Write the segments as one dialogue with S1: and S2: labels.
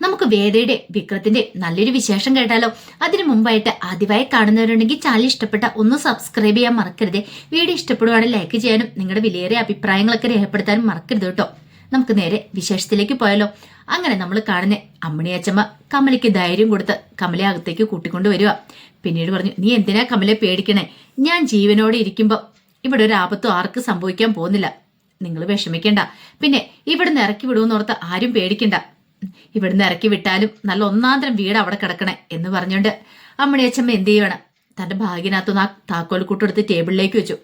S1: നമുക്ക് വേദയുടെ വിക്രത്തിന്റെ നല്ലൊരു വിശേഷം കേട്ടാലോ? അതിനു മുമ്പായിട്ട് ആദ്യമായി കാണുന്നവരുണ്ടെങ്കിൽ ചാനൽ ഇഷ്ടപ്പെട്ട ഒന്ന് സബ്സ്ക്രൈബ് ചെയ്യാൻ മറക്കരുത്. വീഡിയോ ഇഷ്ടപ്പെടുവാണെങ്കിൽ ലൈക്ക് ചെയ്യാനും നിങ്ങളുടെ വിലയേറിയ അഭിപ്രായങ്ങളൊക്കെ രേഖപ്പെടുത്താനും മറക്കരുത് കേട്ടോ. നമുക്ക് നേരെ വിശേഷത്തിലേക്ക് പോയാലോ? അങ്ങനെ നമ്മൾ കാണുന്ന അമ്മണിയച്ചമ്മ കമലയ്ക്ക് ധൈര്യം കൊടുത്ത് കമലയെ അകത്തേക്ക് കൂട്ടിക്കൊണ്ട് വരിക പിന്നീട് പറഞ്ഞു നീ എന്തിനാ കമലയെ പേടിക്കണേ? ഞാൻ ജീവനോടെ ഇരിക്കുമ്പോൾ ഇവിടെ ഒരു ആപത്തും ആർക്ക് സംഭവിക്കാൻ പോകുന്നില്ല. നിങ്ങൾ വിഷമിക്കണ്ട. പിന്നെ ഇവിടുന്ന് ഇറക്കി വിടുമെന്നോർത്ത് ആരും പേടിക്കണ്ട. ഇവിടുന്ന് ഇറക്കി വിട്ടാലും നല്ല ഒന്നാന്തരം വീട് അവിടെ കിടക്കണേ എന്ന് പറഞ്ഞുകൊണ്ട് അമ്മണിയച്ചമ്മ എന്ത് ചെയ്യണം തന്റെ ഭാഗ്യനകത്തുനിന്ന് ആ താക്കോൽ കൂട്ടെടുത്ത് ടേബിളിലേക്ക് വെച്ചു.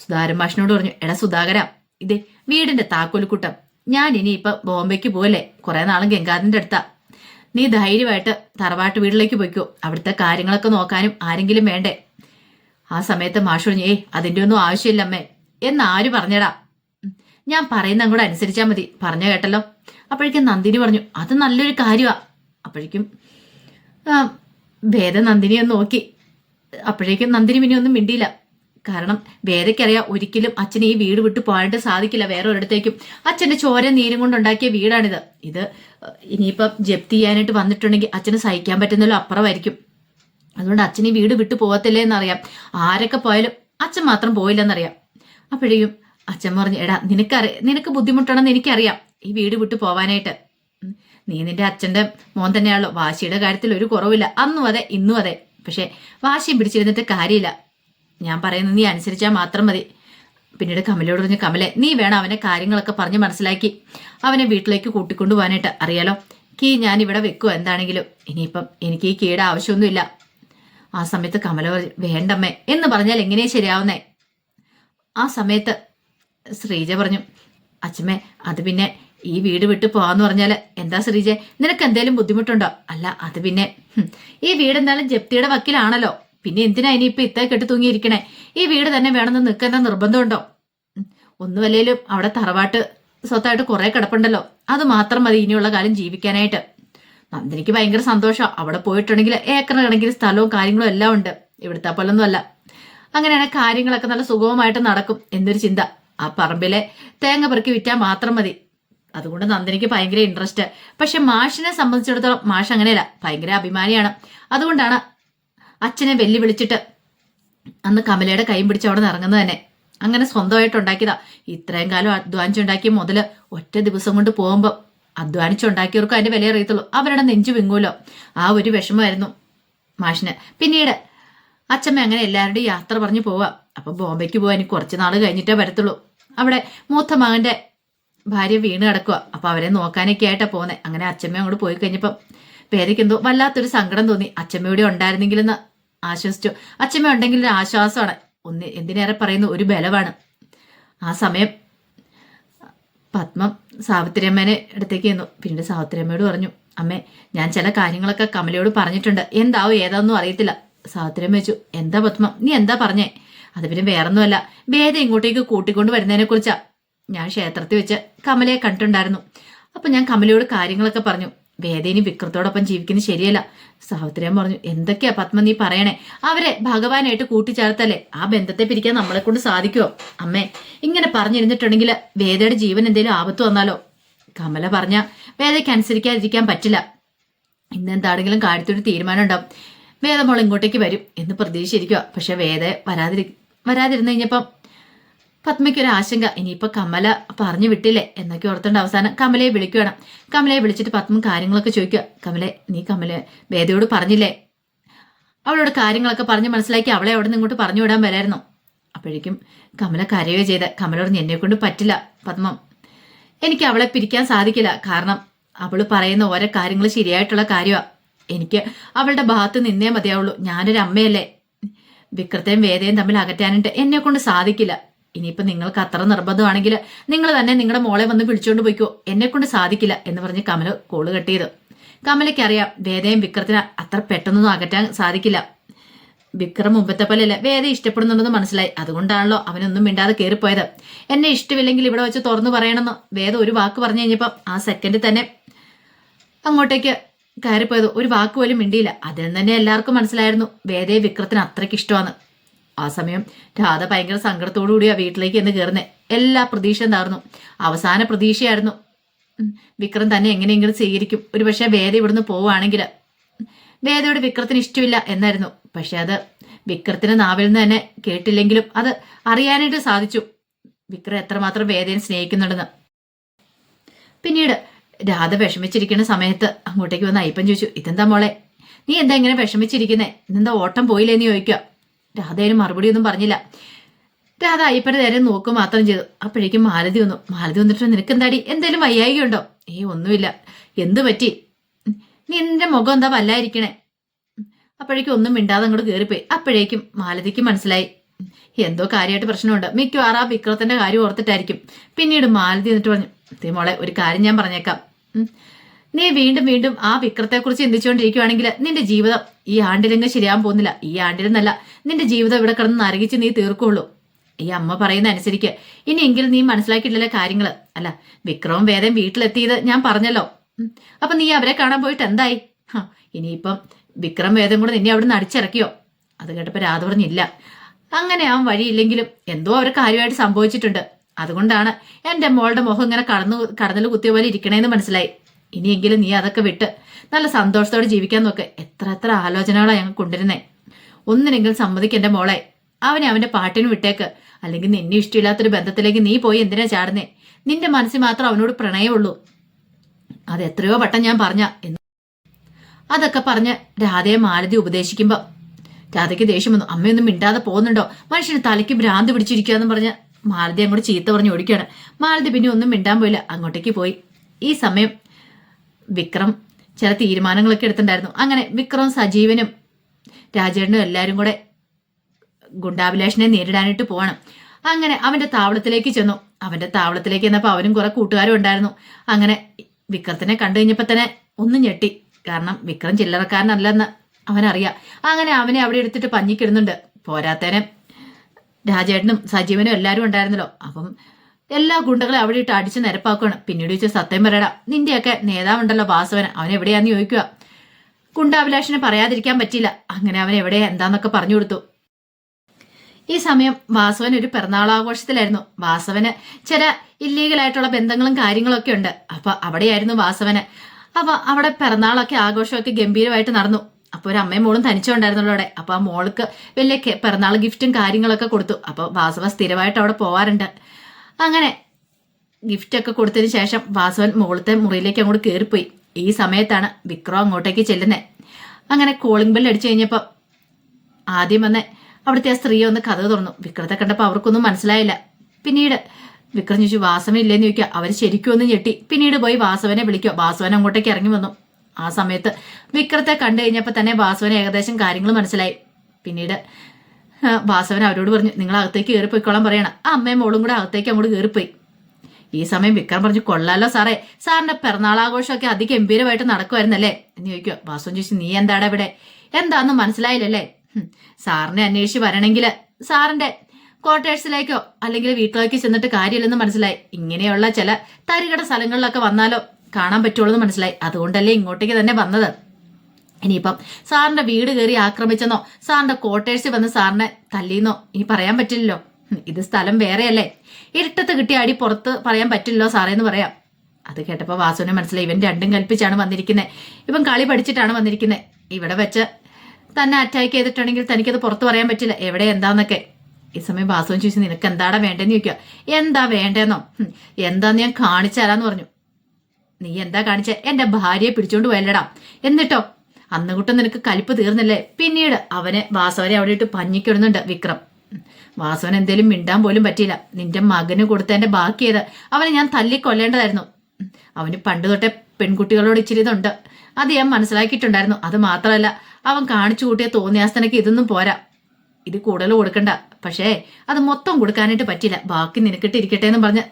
S1: സുധാരൻ മാഷിനോട് പറഞ്ഞു എടാ സുധാകര ഇതേ വീടിന്റെ താക്കോൽക്കൂട്ടം ഞാൻ ഇനി ഇപ്പൊ ബോംബെക്ക് പോകല്ലേ കുറെ നാളും ഗംഗാധരന്റെ അടുത്താ. നീ ധൈര്യമായിട്ട് തറവാട്ട് വീട്ടിലേക്ക് പോയിക്കോ. അവിടുത്തെ കാര്യങ്ങളൊക്കെ നോക്കാനും ആരെങ്കിലും വേണ്ടേ? ആ സമയത്ത് മാഷ് പറഞ്ഞു ഏയ് അതിന്റെ ഒന്നും ആവശ്യമില്ല അമ്മേ. എന്ന് ആര് പറഞ്ഞടാ? ഞാൻ പറയുന്ന അങ്ങോട്ട് അനുസരിച്ചാ മതി. പറഞ്ഞു കേട്ടല്ലോ. അപ്പോഴേക്കും നന്ദിനി പറഞ്ഞു അത് നല്ലൊരു കാര്യമാ അപ്പോഴേക്കും വേദ നന്ദിനിയെ നോക്കി. അപ്പോഴേക്കും നന്ദിനി പിന്നെ ഒന്നും മിണ്ടിയില്ല. കാരണം വേദയ്ക്കറിയാം ഒരിക്കലും അച്ഛന് ഈ വീട് വിട്ടു പോകാനായിട്ട് സാധിക്കില്ല വേറെ ഒരിടത്തേക്കും. അച്ഛന്റെ ചോര നീരും കൊണ്ടുണ്ടാക്കിയ വീടാണിത്. ഇത് ഇനിയിപ്പം ജപ്തി ചെയ്യാനായിട്ട് വന്നിട്ടുണ്ടെങ്കിൽ അച്ഛന് സഹിക്കാൻ പറ്റുന്നല്ലോ അപ്പുറമായിരിക്കും. അതുകൊണ്ട് അച്ഛൻ ഈ വീട് വിട്ടു പോകത്തില്ലേ എന്നറിയാം. ആരൊക്കെ പോയാലും അച്ഛൻ മാത്രം പോയില്ലെന്നറിയാം. അപ്പോഴേക്കും അച്ഛൻ പറഞ്ഞു എടാ നിനക്കറി നിനക്ക് ബുദ്ധിമുട്ടാണെന്ന് എനിക്കറിയാം. ഈ വീട് വിട്ടു പോവാനായിട്ട്. നീ നിന്റെ അച്ഛന്റെ മോൻ തന്നെയാണല്ലോ. വാശിയുടെ കാര്യത്തിൽ ഒരു കുറവില്ല. അന്നും അതെ ഇന്നും അതെ. പക്ഷെ വാശിയും പിടിച്ചിരുന്നിട്ട് കാര്യമില്ല. ഞാൻ പറയുന്നത് നീ അനുസരിച്ചാൽ മാത്രം മതി. പിന്നീട് കമലയോട് പറഞ്ഞു കമലെ നീ വേണം അവനെ കാര്യങ്ങളൊക്കെ പറഞ്ഞ് മനസ്സിലാക്കി. അവനെ വീട്ടിലേക്ക് കൂട്ടിക്കൊണ്ടു പോകാനായിട്ട് അറിയാലോ കീ ഞാൻ ഇവിടെ വെക്കുവോ എന്താണെങ്കിലും. ഇനിയിപ്പം എനിക്ക് ഈ കീയുടെ ആവശ്യമൊന്നുമില്ല. ആ സമയത്ത് കമല വേണ്ടമ്മേ എന്ന് പറഞ്ഞാൽ എങ്ങനെയാ ശരിയാവുന്നേ? ആ സമയത്ത് ശ്രീജ പറഞ്ഞു അച്ഛമ്മേ അത് പിന്നെ ഈ വീട് വിട്ടു പോവാന്ന് പറഞ്ഞാൽ എന്താ ശ്രീജെ? നിനക്ക് എന്തേലും ബുദ്ധിമുട്ടുണ്ടോ? അല്ല അത് പിന്നെ ഈ വീട് എന്തായാലും ജപ്തിയുടെ വക്കിലാണല്ലോ. പിന്നെ എന്തിനാ ഇനി ഇപ്പൊ ഇത്തേ കെട്ട് തൂങ്ങിയിരിക്കണേ? ഈ വീട് തന്നെ വേണമെന്ന് നിൽക്കുന്ന നിർബന്ധമുണ്ടോ? ഒന്നുമല്ലേലും അവിടെ തറവാട്ട് സ്വത്തായിട്ട് കുറെ കിടപ്പുണ്ടല്ലോ. അത് മാത്രം മതി ഇനിയുള്ള കാലം ജീവിക്കാനായിട്ട്. നന്ദിനിക്ക് ഭയങ്കര സന്തോഷം. അവിടെ പോയിട്ടുണ്ടെങ്കിൽ ഏക്കർ കണക്കിന് സ്ഥലവും കാര്യങ്ങളും എല്ലാം ഉണ്ട്. ഇവിടുത്തെ പോലൊന്നും അല്ല. അങ്ങനെയാണ് കാര്യങ്ങളൊക്കെ നല്ല സുഗമമായിട്ട് നടക്കും എന്നൊരു ചിന്ത. ആ പറമ്പിലെ തേങ്ങ പെറുക്കി വിറ്റാൽ മാത്രം മതി. അതുകൊണ്ട് നന്ദിനിക്ക് ഭയങ്കര ഇൻട്രസ്റ്റ് പക്ഷെ മാഷിനെ സംബന്ധിച്ചിടത്തോളം മാഷ് അങ്ങനെയല്ല ഭയങ്കര അഭിമാനിയാണ്. അതുകൊണ്ടാണ് അച്ഛനെ വെല്ലുവിളിച്ചിട്ട് അന്ന് കമലയുടെ കൈയും പിടിച്ച് അവിടെ നിന്ന് ഇറങ്ങുന്നത് തന്നെ. അങ്ങനെ സ്വന്തമായിട്ട് ഉണ്ടാക്കിയതാ. ഇത്രയും കാലം അധ്വാനിച്ചുണ്ടാക്കിയ മുതൽ ഒറ്റ ദിവസം കൊണ്ട് പോകുമ്പോൾ അധ്വാനിച്ചുണ്ടാക്കിയവർക്കും അതിന്റെ വില അറിയത്തുള്ളൂ. അവരുടെ നെഞ്ചു വിങ്ങൂലോ ആ ഒരു വിഷമമായിരുന്നു മാഷിന്. പിന്നീട് അച്ഛമ്മ അങ്ങനെ എല്ലാവരുടെയും യാത്ര പറഞ്ഞു പോവാം. അപ്പൊ ബോംബെക്ക് ഇനി കുറച്ച് നാൾ കഴിഞ്ഞിട്ടേ വരത്തുള്ളൂ. അവിടെ മൂത്ത മകന്റെ ഭാര്യ വീണ് കിടക്കുക അപ്പൊ അവരെ നോക്കാനൊക്കെ ആയിട്ടാ പോന്നെ അങ്ങനെ അച്ഛമ്മ അങ്ങോട്ട് പോയി കഴിഞ്ഞപ്പം പേരയ്ക്ക് എന്തോ വല്ലാത്തൊരു സങ്കടം തോന്നി. അച്ഛമ്മയുടെ ഉണ്ടായിരുന്നെങ്കിലെന്ന് ആശ്വസിച്ചു. അച്ഛമ്മ ഉണ്ടെങ്കിൽ ഒരു ആശ്വാസമാണ്. ഒന്ന് എന്തിനേറെ പറയുന്നു? ഒരു ബലമാണ് ആ സമയം പത്മം സാവിത്രിയമ്മേനെ അടുത്തേക്ക് ചെന്നു. പിന്നീട് സാവിത്രിയമ്മയോട് പറഞ്ഞു അമ്മേ ഞാൻ ചില കാര്യങ്ങളൊക്കെ കമലയോട് പറഞ്ഞിട്ടുണ്ട്. എന്താവും? ഏതാന്നും അറിയത്തില്ല. സാവിത്രിയമ്മ വെച്ചു എന്താ പത്മം? നീ എന്താ പറഞ്ഞേ? അത് പിന്നെ വേറൊന്നുമല്ല. വേദ ഇങ്ങോട്ടേക്ക് കൂട്ടിക്കൊണ്ട് വരുന്നതിനെ കുറിച്ചാ ഞാൻ ക്ഷേത്രത്തിൽ വെച്ച് കമലയെ കണ്ടിട്ടുണ്ടായിരുന്നു. അപ്പൊ ഞാൻ കമലയോട് കാര്യങ്ങളൊക്കെ പറഞ്ഞു. വേദേനി വിക്രത്തോടൊപ്പം ജീവിക്കുന്നത് ശരിയല്ല. സഹോദരൻ പറഞ്ഞു എന്തൊക്കെയാ പത്മ നീ പറയണേ? അവരെ ഭഗവാനായിട്ട് കൂട്ടിച്ചേർത്തല്ലേ? ആ ബന്ധത്തെ പിരിക്കാൻ നമ്മളെ കൊണ്ട് സാധിക്കുമോ അമ്മേ ഇങ്ങനെ പറഞ്ഞിരുന്നിട്ടുണ്ടെങ്കിൽ വേദയുടെ ജീവൻ എന്തെങ്കിലും ആപത്ത് വന്നാലോ? കമല പറഞ്ഞ വേദയ്ക്ക് അനുസരിക്കാതിരിക്കാൻ പറ്റില്ല. ഇന്ന് എന്താണെങ്കിലും കാര്യത്തൊരു തീരുമാനം ഉണ്ടാവും. വേദമോൾ ഇങ്ങോട്ടേക്ക് വരും എന്ന് പ്രതീക്ഷിച്ചിരിക്കുക പക്ഷെ വേദ വരാതിരി വരാതിരുന്നു കഴിഞ്ഞപ്പം പത്മയ്ക്ക് ഒരു ആശങ്ക ഇനിയിപ്പോ കമല പറഞ്ഞു വിട്ടില്ലേ? എന്നൊക്കെ ഓർത്തുണ്ട് അവസാനം കമലയെ വിളിക്കുകയാണ്. കമലയെ വിളിച്ചിട്ട് പത്മ കാര്യങ്ങളൊക്കെ ചോദിക്കുക. കമലെ നീ കമല വേദയോട് പറഞ്ഞില്ലേ? അവളോട് കാര്യങ്ങളൊക്കെ പറഞ്ഞ് മനസ്സിലാക്കി അവളെ അവിടെ നിന്ന് ഇങ്ങോട്ട് പറഞ്ഞു വിടാൻ വരായിരുന്നു അപ്പോഴേക്കും കമല കരയോ ചെയ്ത്. കമല പറഞ്ഞു എന്നെ കൊണ്ട് പറ്റില്ല പത്മം. എനിക്ക് അവളെ പിരിക്കാൻ സാധിക്കില്ല. കാരണം അവൾ പറയുന്ന ഓരോ കാര്യങ്ങൾ ശരിയായിട്ടുള്ള കാര്യമാണ് എനിക്ക് അവളുടെ ഭാഗത്ത് നിന്നേ മതിയാവുള്ളൂ. ഞാനൊരു അമ്മയല്ലേ വിക്രത്തെയും വേദയും തമ്മിൽ അകറ്റാനായിട്ട് എന്നെ കൊണ്ട് സാധിക്കില്ല. ഇനിയിപ്പോ നിങ്ങൾക്ക് അത്ര നിർബന്ധമാണെങ്കിൽ നിങ്ങൾ തന്നെ നിങ്ങളുടെ മോളെ വന്ന് വിളിച്ചുകൊണ്ട് പോയിക്കോ. എന്നെ കൊണ്ട് സാധിക്കില്ല എന്ന് പറഞ്ഞ് കമല കോൾ കെട്ടിയത് കമലയ്ക്ക് അറിയാം വേദയും വിക്രത്തിന് അത്ര പെട്ടെന്നൊന്നും അകറ്റാൻ സാധിക്കില്ല. വിക്രം മുമ്പത്തെ പോലെ പോലെയല്ല വേദ ഇഷ്ടപ്പെടുന്നുണ്ടെന്ന് മനസ്സിലായി. അതുകൊണ്ടാണല്ലോ അവനൊന്നും മിണ്ടാതെ കയറിപ്പോയത് എന്നെ ഇഷ്ടമില്ലെങ്കിൽ ഇവിടെ വെച്ച് തുറന്നു പറയണമെന്ന് വേദ ഒരു വാക്ക് പറഞ്ഞു കഴിഞ്ഞപ്പം ആ സെക്കൻഡിൽ തന്നെ അങ്ങോട്ടേക്ക് കയറിപ്പോയത്. ഒരു വാക്ക് പോലും മിണ്ടിയില്ല. അതിൽ തന്നെ എല്ലാവർക്കും മനസ്സിലായിരുന്നു വേദയെ വിക്രത്തിന് അത്രയ്ക്ക് ഇഷ്ടമാണ് ആ സമയം രാധ ഭയങ്കര സങ്കടത്തോടു ആ വീട്ടിലേക്ക് എന്ന് കയറുന്നത് എല്ലാ പ്രതീക്ഷയും താർന്നു അവസാന പ്രതീക്ഷയായിരുന്നു. വിക്രം തന്നെ എങ്ങനെയെങ്കിലും സ്വീകരിക്കും. ഒരു പക്ഷേ വേദ ഇവിടുന്ന് പോവുകയാണെങ്കിൽ വേദയോട് വിക്രത്തിന് ഇഷ്ടമില്ല എന്നായിരുന്നു. പക്ഷെ അത് വിക്രത്തിന് നാവിൽ നിന്ന് തന്നെ കേട്ടില്ലെങ്കിലും അത് അറിയാനായിട്ട് സാധിച്ചു. വിക്രം എത്രമാത്രം വേദയെ സ്നേഹിക്കുന്നുണ്ടെന്ന്. പിന്നീട് രാധ വിഷമിച്ചിരിക്കുന്ന സമയത്ത് അങ്ങോട്ടേക്ക് വന്ന അയ്യപ്പൻ ചോദിച്ചു ഇതെന്താ മോളെ? നീ എന്താ ഇങ്ങനെ വിഷമിച്ചിരിക്കുന്നേ? ഇന്നെന്താ ഓട്ടം പോയില്ലേന്ന് ചോദിക്കുക. രാധേന് മറുപടി ഒന്നും പറഞ്ഞില്ല. രാധ അയ്യപ്പന്റെ നേരെ നോക്കുക മാത്രം ചെയ്തു. അപ്പോഴേക്കും മാലതി വന്നു. മാലതി വന്നിട്ട് നിനക്ക് എന്താടി എന്തേലും വയ്യായികയുണ്ടോ? ഏ ഒന്നുമില്ല. എന്തു പറ്റി? നിന്റെ മുഖം എന്താ വല്ലായിരിക്കണേ? അപ്പോഴേക്കും ഒന്നും മിണ്ടാതെ അങ്ങോട്ട് കയറിപ്പോയി അപ്പോഴേക്കും മാലതിക്ക് മനസ്സിലായി. എന്തോ കാര്യമായിട്ട് പ്രശ്നമുണ്ട്. മിക്കവാറും ആ വിക്രത്തിന്റെ കാര്യം ഓർത്തിട്ടായിരിക്കും. പിന്നീട് മാലതി എന്നിട്ട് പറഞ്ഞു "ദേ മോളെ ഒരു കാര്യം ഞാൻ പറഞ്ഞേക്കാം. നീ വീണ്ടും വീണ്ടും ആ വിക്രത്തെക്കുറിച്ച് ചിന്തിച്ചുകൊണ്ടിരിക്കുകയാണെങ്കിൽ നിന്റെ ജീവിതം ഈ ആണ്ടിലെങ്ങ് ശരിയാൻ പോകുന്നില്ല. ഈ ആണ്ടിലെന്നല്ല നിന്റെ ജീവിതം ഇവിടെ കിടന്ന് നരകിച്ച് നീ തീർക്കുള്ളൂ. ഈ അമ്മ പറയുന്ന അനുസരിച്ച് ഇനിയെങ്കിലും നീ മനസ്സിലാക്കിയിട്ടില്ല കാര്യങ്ങൾ അല്ല വിക്രവും വേദം വീട്ടിലെത്തിയത് ഞാൻ പറഞ്ഞല്ലോ. അപ്പൊ നീ അവരെ കാണാൻ പോയിട്ട് എന്തായി? ഇനിയിപ്പം വിക്രം വേദം കൂടെ നിന്നെ അവിടെ നിന്ന് അടിച്ചിറക്കിയോ? അത് കേട്ടപ്പോ രാധ പറഞ്ഞില്ല. അങ്ങനെ ആ വഴിയില്ലെങ്കിലും എന്തോ അവർ കാര്യമായിട്ട് സംഭവിച്ചിട്ടുണ്ട്. അതുകൊണ്ടാണ് എന്റെ മോളുടെ മുഖം ഇങ്ങനെ കടന്നു കടന്നൽ കുത്തിയ പോലെ ഇരിക്കണേന്ന് മനസ്സിലായി. ഇനിയെങ്കിലും നീ അതൊക്കെ വിട്ട് നല്ല സന്തോഷത്തോടെ ജീവിക്കാൻ നോക്ക്. എത്ര എത്ര ആലോചനകളാണ് ഞങ്ങൾ കൊണ്ടിരുന്നേ ഒന്നിനെങ്കിലും സമ്മതിക്കെന്റെ മോളെ. അവനെ അവന്റെ പാട്ടിന് വിട്ടേക്ക്. അല്ലെങ്കിൽ നിന്നെ ഇഷ്ടമില്ലാത്തൊരു ബന്ധത്തിലേക്ക് നീ പോയി എന്തിനാ ചാടുന്നേ? നിന്റെ മനസ്സിൽ മാത്രം അവനോട് പ്രണയമുള്ളൂ അത് എത്രയോ വട്ടം ഞാൻ പറഞ്ഞ എന്ന് അതൊക്കെ പറഞ്ഞ് രാധയെ മാലതി ഉപദേശിക്കുമ്പോൾ രാധയ്ക്ക് ദേഷ്യം വന്നു. അമ്മയൊന്നും മിണ്ടാതെ പോകുന്നുണ്ടോ? മനുഷ്യന് തലയ്ക്ക് ഭ്രാന്ത് പിടിച്ചിരിക്കുകയെന്ന് പറഞ്ഞ് മാലതി അങ്ങോട്ട് ചീത്ത പറഞ്ഞ് ഓടിക്കുകയാണ്. മാലതി പിന്നെ ഒന്നും മിണ്ടാൻ പോയില്ല. അങ്ങോട്ടേക്ക് പോയി. ഈ സമയം വിക്രം ചില തീരുമാനങ്ങളൊക്കെ എടുത്തിട്ടുണ്ടായിരുന്നു. അങ്ങനെ വിക്രം സജീവനും രാജേട്ടനും എല്ലാവരും കൂടെ ഗുണ്ടാഭിലാഷിനെ നേരിടാനായിട്ട് പോകണം. അങ്ങനെ അവന്റെ താവളത്തിലേക്ക് ചെന്നു. അവന്റെ താവളത്തിലേക്ക് ചെന്നപ്പോൾ അവനും കുറെ കൂട്ടുകാരും ഉണ്ടായിരുന്നു. അങ്ങനെ വിക്രത്തിനെ കണ്ടു കഴിഞ്ഞപ്പോൾ തന്നെ ഒന്ന് ഞെട്ടി. കാരണം വിക്രം ചില്ലറക്കാരനല്ലെന്ന് അവനറിയാം. അങ്ങനെ അവനെ അവിടെ എടുത്തിട്ട് പഞ്ഞിക്കിടുന്നുണ്ട്. പോരാത്തേനെ രാജേട്ടനും സജീവനും എല്ലാവരും ഉണ്ടായിരുന്നല്ലോ. അപ്പം എല്ലാ ഗുണ്ടകളെ അവിടെ ഇട്ട് അടിച്ച് നിരപ്പാക്കുകയാണ് പിന്നീട് ചോദിച്ച സത്യം പറയടാ നിന്റെയൊക്കെ നേതാവുണ്ടല്ലോ വാസവൻ അവൻ എവിടെയാന്ന് ചോദിക്കുക. ഗുണ്ടാഭിലാഷിനെ പറയാതിരിക്കാൻ പറ്റില്ല അങ്ങനെ അവൻ എവിടെ എന്താന്നൊക്കെ പറഞ്ഞു കൊടുത്തു. ഈ സമയം വാസവൻ ഒരു പിറന്നാളാഘോഷത്തിലായിരുന്നു. വാസവന് ചില ഇല്ലീഗൽ ആയിട്ടുള്ള ബന്ധങ്ങളും കാര്യങ്ങളൊക്കെ ഉണ്ട്. അപ്പൊ അവിടെയായിരുന്നു വാസവന്. അപ്പൊ അവിടെ പിറന്നാളൊക്കെ ആഘോഷമൊക്കെ ഗംഭീരമായിട്ട് നടന്നു. അപ്പൊ ഒരു അമ്മയും മോളും തനിച്ചുണ്ടായിരുന്നല്ലോ അവിടെ. അപ്പൊ ആ മോൾക്ക് വലിയ പിറന്നാൾ ഗിഫ്റ്റും കാര്യങ്ങളൊക്കെ കൊടുത്തു. അപ്പൊ വാസവ സ്ഥിരമായിട്ട് അവിടെ പോവാറുണ്ട്. അങ്ങനെ ഗിഫ്റ്റ് ഒക്കെ കൊടുത്തതിന് ശേഷം വാസവൻ മുകളിലത്തെ മുറിയിലേക്ക് അങ്ങോട്ട് കയറിപ്പോയി ഈ സമയത്താണ് വിക്രം അങ്ങോട്ടേക്ക് ചെല്ലുന്നത് അങ്ങനെ കോളിംഗ് ബെൽ അടിച്ചു കഴിഞ്ഞപ്പോൾ ആദ്യം വന്ന് അവിടുത്തെ ആ സ്ത്രീ ഒന്ന് കഥ തുറന്നു. വിക്രത്തെ കണ്ടപ്പോൾ അവർക്കൊന്നും മനസ്സിലായില്ല. പിന്നീട് വിക്രം ചോദിച്ചു വാസവൻ ഇല്ലേന്ന് ചോദിക്കുക അവർ ശരിക്കും ഒന്ന് ഞെട്ടി. പിന്നീട് പോയി വാസവനെ വിളിക്കുക വാസവൻ അങ്ങോട്ടേക്ക് ഇറങ്ങി വന്നു. ആ സമയത്ത് വിക്രത്തെ കണ്ടു കഴിഞ്ഞപ്പോൾ തന്നെ വാസവന് ഏകദേശം കാര്യങ്ങൾ മനസ്സിലായി. പിന്നീട് വാസവൻ അവരോട് പറഞ്ഞു നിങ്ങൾ അകത്തേക്ക് കയറിപ്പോയിക്കോളാൻ പറയണം. ആ അമ്മയും മോളും കൂടെ അകത്തേക്ക് അങ്ങോട്ട് കയറിപ്പോയി. ഈ സമയം വിക്രം പറഞ്ഞു കൊള്ളാലോ സാറേ സാറിന്റെ പിറന്നാളാഘോഷമൊക്കെ അതിഗംഭീരമായിട്ട് നടക്കുമായിരുന്നല്ലേ? എന്ന് ചോദിക്കുക. വാസവൻ ചോദിച്ചു നീ എന്താടാ ഇവിടെ? എന്താന്ന് മനസ്സിലായില്ലല്ലേ? സാറിനെ അന്വേഷിച്ച് വരണമെങ്കിൽ സാറിന്റെ ക്വാർട്ടേഴ്സിലേക്കോ അല്ലെങ്കിൽ വീട്ടിലേക്ക് ചെന്നിട്ട് കാര്യമില്ലെന്ന് മനസ്സിലായി. ഇങ്ങനെയുള്ള ചില തരികട സ്ഥലങ്ങളിലൊക്കെ വന്നാലോ കാണാൻ പറ്റുള്ളൂ എന്ന് മനസ്സിലായി. അതുകൊണ്ടല്ലേ ഇങ്ങോട്ടേക്ക് തന്നെ വന്നത്? ഇനിയിപ്പം സാറിന്റെ വീട് കയറി ആക്രമിച്ചെന്നോ സാറിന്റെ ക്വാർട്ടേഴ്സിൽ വന്ന് സാറിനെ തല്ലിന്നോ ഇനി പറയാൻ പറ്റില്ലല്ലോ. ഇത് സ്ഥലം വേറെയല്ലേ? ഇരുട്ടത്ത് കിട്ടിയ അടി പുറത്ത് പറയാൻ പറ്റില്ലല്ലോ സാറേ എന്ന് പറയാം. അത് കേട്ടപ്പോൾ വാസുവിനെ മനസ്സിലായി ഇവൻ രണ്ടും കൽപ്പിച്ചാണ് വന്നിരിക്കുന്നത് ഇവൻ കളി പഠിച്ചിട്ടാണ് വന്നിരിക്കുന്നത് ഇവിടെ വെച്ച് തന്നെ അറ്റാക്ക് ചെയ്തിട്ടുണ്ടെങ്കിൽ തനിക്കത് പുറത്ത് പറയാൻ പറ്റില്ല. എവിടെ എന്താന്നൊക്കെ. ഈ സമയം വാസുവൻ ചോദിച്ചു നിനക്ക് എന്താടാ വേണ്ടെന്ന് ചോദിക്കുക എന്താ വേണ്ടെന്നോ? എന്താന്ന് ഞാൻ കാണിച്ചു തരാന്ന് പറഞ്ഞു. നീ എന്താ കാണിച്ച? എന്റെ ഭാര്യയെ പിടിച്ചോണ്ട് പോയല്ലടാ. എന്നിട്ടോ? അന്നുകൂട്ടം നിനക്ക് കലിപ്പ് തീർന്നില്ലേ? പിന്നീട് അവനെ വാസവനെ അവിടെ ഇട്ട് പഞ്ഞിക്കിടുന്നുണ്ട് വിക്രം. വാസവൻ എന്തേലും മിണ്ടാൻ പോലും പറ്റിയില്ല. നിന്റെ മകന് കൊടുത്തതിന്റെ ബാക്കിയത് അവനെ ഞാൻ തല്ലിക്കൊല്ലേണ്ടതായിരുന്നു. അവന് പണ്ട് തൊട്ടേ പെൺകുട്ടികളോട് ഇച്ചിരി ഇതുണ്ട്. അത് ഞാൻ മനസ്സിലാക്കിയിട്ടുണ്ടായിരുന്നു. അത് മാത്രമല്ല അവൻ കാണിച്ചു കൂട്ടിയ തോന്നിയാസ്തനക്ക് ഇതൊന്നും പോരാ. ഇത് കൂടുതൽ കൊടുക്കണ്ട. പക്ഷേ അത് മൊത്തം കൊടുക്കാനായിട്ട് പറ്റില്ല ബാക്കി നിനക്കിട്ട് ഇരിക്കട്ടെ എന്ന് പറഞ്ഞ്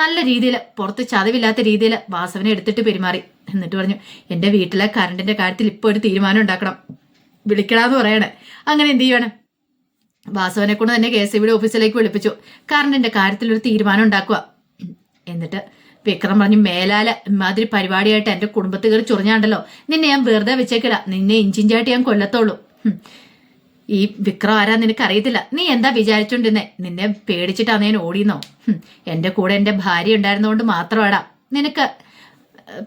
S1: നല്ല രീതിയിൽ പുറത്ത് ചതവില്ലാത്ത രീതിയിൽ വാസവനെ എടുത്തിട്ട് പെരുമാറി. എന്നിട്ട് പറഞ്ഞു എന്റെ വീട്ടിലെ കറണ്ടിന്റെ കാര്യത്തിൽ ഇപ്പോൾ ഒരു തീരുമാനം ഉണ്ടാക്കണം. വിളിക്കണമെന്ന് പറയണേ. അങ്ങനെ എന്ത് ചെയ്യണം വാസവനെ കൊണ്ട് തന്നെ കെ എസ് ബിയുടെ ഓഫീസിലേക്ക് വിളിപ്പിച്ചു. കറണ്ടിന്റെ കാര്യത്തിൽ ഒരു തീരുമാനം ഉണ്ടാക്കുക. എന്നിട്ട് വിക്രം പറഞ്ഞു മേലാല ഇമാതിരി പരിപാടിയായിട്ട് എന്റെ കുടുംബത്തിൽ കയറി ചൊറിഞ്ഞാണ്ടല്ലോ. നിന്നെ ഞാൻ വെറുതെ വെച്ചേക്കില്ല നിന്നെ ഇഞ്ചിഞ്ചായിട്ട് ഞാൻ കൊല്ലത്തോളൂ. ഈ വിക്രം ആരാ നിനക്ക് അറിയത്തില്ല നീ എന്താ വിചാരിച്ചോണ്ടിരുന്നേ? നിന്നെ പേടിച്ചിട്ടാണ് ഞാൻ ഓടിയെന്നോ? എന്റെ കൂടെ എന്റെ ഭാര്യ ഉണ്ടായിരുന്നതുകൊണ്ട് മാത്രമാടാ. നിനക്ക്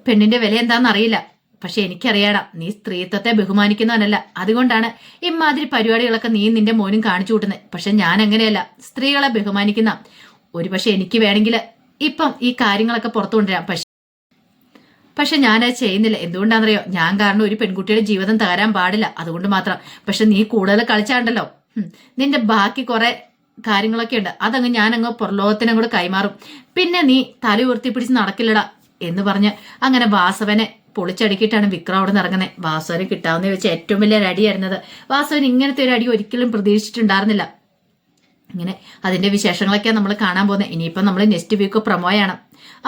S1: പെണ്ണിന്റെ വില എന്താണെന്ന് അറിയില്ല. പക്ഷെ എനിക്കറിയണം നീ സ്ത്രീത്വത്തെ ബഹുമാനിക്കുന്നവനല്ല. അതുകൊണ്ടാണ് ഇമാതിരി പരിപാടികളൊക്കെ നീ നിന്റെ മോനും കാണിച്ചു കൂട്ടുന്നത് പക്ഷെ ഞാൻ അങ്ങനെയല്ല സ്ത്രീകളെ ബഹുമാനിക്കുന്ന. ഒരു പക്ഷെ എനിക്ക് വേണമെങ്കിൽ ഇപ്പം ഈ കാര്യങ്ങളൊക്കെ പുറത്തു കൊണ്ടുവരാം. പക്ഷെ പക്ഷെ ഞാനത് ചെയ്യുന്നില്ല. എന്തുകൊണ്ടാണെന്നറിയോ? ഞാൻ കാരണം ഒരു പെൺകുട്ടിയുടെ ജീവിതം തകരാൻ പാടില്ല. അതുകൊണ്ട് മാത്രം. പക്ഷെ നീ കൂടുതൽ കളിച്ചാണ്ടല്ലോ. നിന്റെ ബാക്കി കുറെ കാര്യങ്ങളൊക്കെ ഉണ്ട്. അതങ്ങ് ഞാനങ്ങ് പുറലോകത്തിനങ്ങോട് കൈമാറും. പിന്നെ നീ തല ഉയർത്തിപ്പിടിച്ച് നടക്കില്ലടാ. എന്ന് പറഞ്ഞ് അങ്ങനെ വാസവനെ പൊളിച്ചടുക്കിയിട്ടാണ് വിക്രം അവിടെ നിന്ന് ഇറങ്ങുന്നത് വാസവന് കിട്ടാവുന്ന വെച്ച് ഏറ്റവും വലിയ ഒരു അടിയായിരുന്നത് വാസവൻ ഇങ്ങനത്തെ ഒരു അടി ഒരിക്കലും പ്രതീക്ഷിച്ചിട്ടുണ്ടായിരുന്നില്ല. ഇങ്ങനെ അതിന്റെ വിശേഷങ്ങളൊക്കെ നമ്മൾ കാണാൻ പോകുന്നത് ഇനിയിപ്പം നമ്മൾ നെക്സ്റ്റ് വീക്ക് പ്രൊമോയാണ്.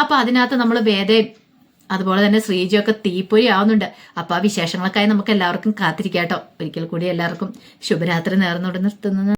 S1: അപ്പൊ അതിനകത്ത് നമ്മൾ വേദയും അതുപോലെ തന്നെ ശ്രീജിയൊക്കെ തീപ്പൊരി ആവുന്നുണ്ട്. അപ്പൊ ആ വിശേഷങ്ങൾക്കായി നമുക്ക് എല്ലാവർക്കും കാത്തിരിക്കാട്ടോ. ഒരിക്കൽ കൂടി എല്ലാവർക്കും ശുഭരാത്രി നേർന്നുകൊണ്ട് നിർത്തുന്നത്